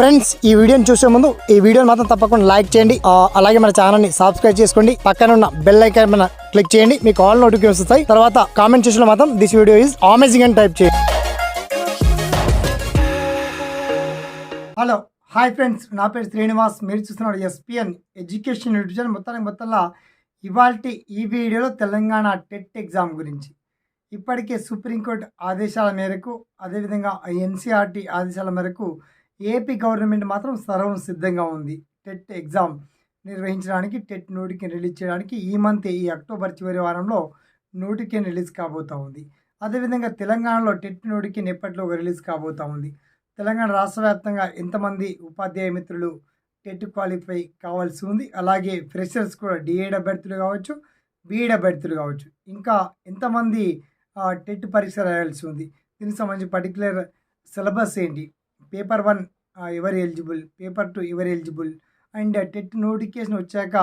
Friends ఈ వీడియోని చూసే ముందు ఈ వీడియోని మాత్రం తప్పకుండా లైక్ చేయండి. అలాగే మన ఛానల్ని సబ్స్క్రైబ్ చేసుకోండి. పక్కన ఉన్న బెల్ ఐకాన్ మన క్లిక్ చేయండి. మీకు ఆల్ నోటిఫికేషన్ వస్తాయి. తర్వాత కామెంట్ చేసిన మాత్రం దిస్ వీడియో ఈజ్ అమేజింగ్ అని టైప్ చేయండి. Hello hi friends. నా పేరు శ్రీనివాస్. మీరు చూస్తున్నారు ఎస్పిఎన్ ఎడ్యుకేషన్ యూట్యూబ్ ఛానల్ మొత్తానికి మొత్తంలో ఇవాళ ఈ వీడియోలో తెలంగాణ టెట్ ఎగ్జామ్ గురించి. ఇప్పటికే సుప్రీంకోర్టు ఆదేశాల మేరకు అదేవిధంగా ఎన్సీఆర్టీ ఆదేశాల మేరకు ఏపీ గవర్నమెంట్ మాత్రం సర్వం సిద్ధంగా ఉంది. టెట్ ఎగ్జామ్ నిర్వహించడానికి టెట్ నోటిఫికేషన్ రిలీజ్ చేయడానికి ఈ మంత్ ఈ అక్టోబర్ చివరి వారంలో నోటిఫికేషన్ రిలీజ్ కాబోతూ ఉంది. అదేవిధంగా తెలంగాణలో టెట్ నోటిఫికేషన్ ఎప్పట్లో రిలీజ్ కాబోతూ ఉంది. తెలంగాణ రాష్ట్ర వ్యాప్తంగా ఎంతమంది ఉపాధ్యాయ మిత్రులు టెట్ క్వాలిఫై కావాల్సి ఉంది. అలాగే ఫ్రెషర్స్ కూడా డిఏడ్ అభ్యర్థులు కావచ్చు బీఈడ్ అభ్యర్థులు కావచ్చు. ఇంకా ఎంతమంది టెట్ పరీక్ష రాయాల్సి ఉంది. దీనికి సంబంధించి పర్టికులర్ సిలబస్ ఏంటి? పేపర్ వన్ ఎవరు ఎలిజిబుల్? పేపర్ టూ ఎవరు ఎలిజిబుల్? అండ్ టెట్ నోటిఫికేషన్ వచ్చాక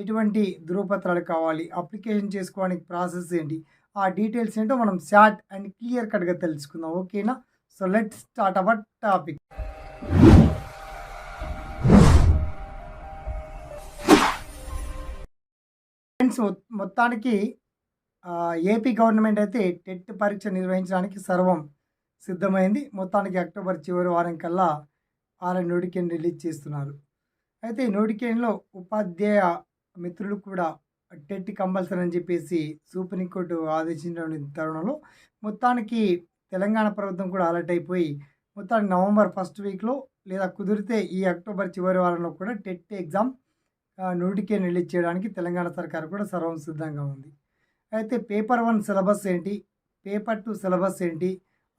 ఎటువంటి ధృవపత్రాలు కావాలి? అప్లికేషన్ చేసుకోవడానికి ప్రాసెస్ ఏంటి? ఆ డీటెయిల్స్ ఏంటో మనం షార్ట్ అండ్ క్లియర్ కట్గా తెలుసుకుందాం. ఓకేనా? So let start our topic. Friends మొత్తానికి ఏపీ గవర్నమెంట్ అయితే టెట్ పరీక్ష నిర్వహించడానికి సర్వం సిద్ధమైంది. మొత్తానికి అక్టోబర్ చివరి వారం కల్లా వాళ్ళ నోటికేన్ రిలీజ్ చేస్తున్నారు. అయితే ఈ నోటికేన్లో ఉపాధ్యాయ మిత్రులు కూడా టెట్ కంపల్సరీ అని చెప్పేసి సుప్రీంకోర్టు ఆదేశించిన తరుణంలో మొత్తానికి తెలంగాణ ప్రభుత్వం కూడా అలర్ట్ అయిపోయి మొత్తానికి నవంబర్ ఫస్ట్ వీక్లో లేదా కుదిరితే ఈ అక్టోబర్ చివరి వారంలో కూడా టెట్ ఎగ్జామ్ నోటికేన్ రిలీజ్ చేయడానికి తెలంగాణ సర్కార్ కూడా సర్వం సిద్ధంగా ఉంది. అయితే పేపర్ వన్ సిలబస్ ఏంటి? పేపర్ టూ సిలబస్ ఏంటి?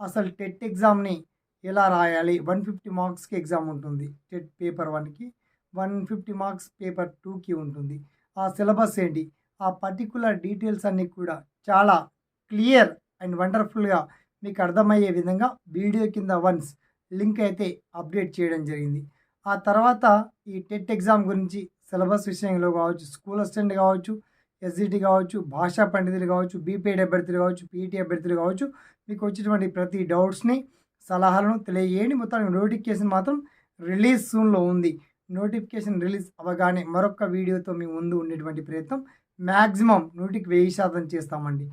అసలు టెట్ ఎగ్జామ్ని ఎలా రాయాలి? వన్ ఫిఫ్టీ మార్క్స్కి ఎగ్జామ్ ఉంటుంది. టెట్ పేపర్ వన్కి వన్ ఫిఫ్టీ మార్క్స్ పేపర్ టూకి ఉంటుంది. ఆ సిలబస్ ఏంటి? ఆ పర్టికులర్ డీటెయిల్స్ అన్నీ కూడా చాలా క్లియర్ అండ్ వండర్ఫుల్గా మీకు అర్థమయ్యే విధంగా వీడియో కింద వన్స్ లింక్ అయితే అప్డేట్ చేయడం జరిగింది. ఆ తర్వాత ఈ టెట్ ఎగ్జామ్ గురించి సిలబస్ విషయంలో కావచ్చు స్కూల్ అసిస్టెంట్ కావచ్చు ఎస్జిటి కావచ్చు భాషా పండితులు కావచ్చు బీపీఎడ్ అభ్యర్థులు కావచ్చు పీఈటీ అభ్యర్థులు కావచ్చు మీకు వచ్చినటువంటి ప్రతి డౌట్స్ని సలహాలను తెలియజేయండి. మొత్తానికి నోటిఫికేషన్ మాత్రం రిలీజ్ సూన్లో ఉంది. నోటిఫికేషన్ రిలీజ్ అవ్వగానే మరొక వీడియోతో మీ ముందు ఉండేటువంటి ప్రయత్నం. మ్యాక్సిమం నూటికి వెయ్యి శాతం చేస్తామండి.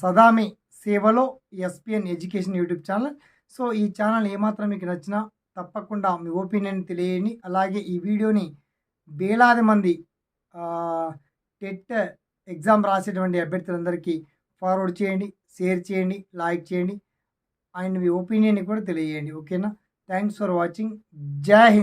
సదామి సేవలో SPN education YouTube channel. So ఈ ఛానల్ ఏమాత్రం మీకు నచ్చినా తప్పకుండా మీ ఒపీనియన్ తెలియని అలాగే ఈ వీడియోని వేలాది మంది టెట్ ఎగ్జామ్ రాసేటువంటి అభ్యర్థులందరికీ ఫార్వర్డ్ చేయండి షేర్ చేయండి లైక్ చేయండి. అండ్ మీ ఒపీనియన్ కూడా తెలియజేయండి. ఓకేనా? Thanks for watching. జై హింద్.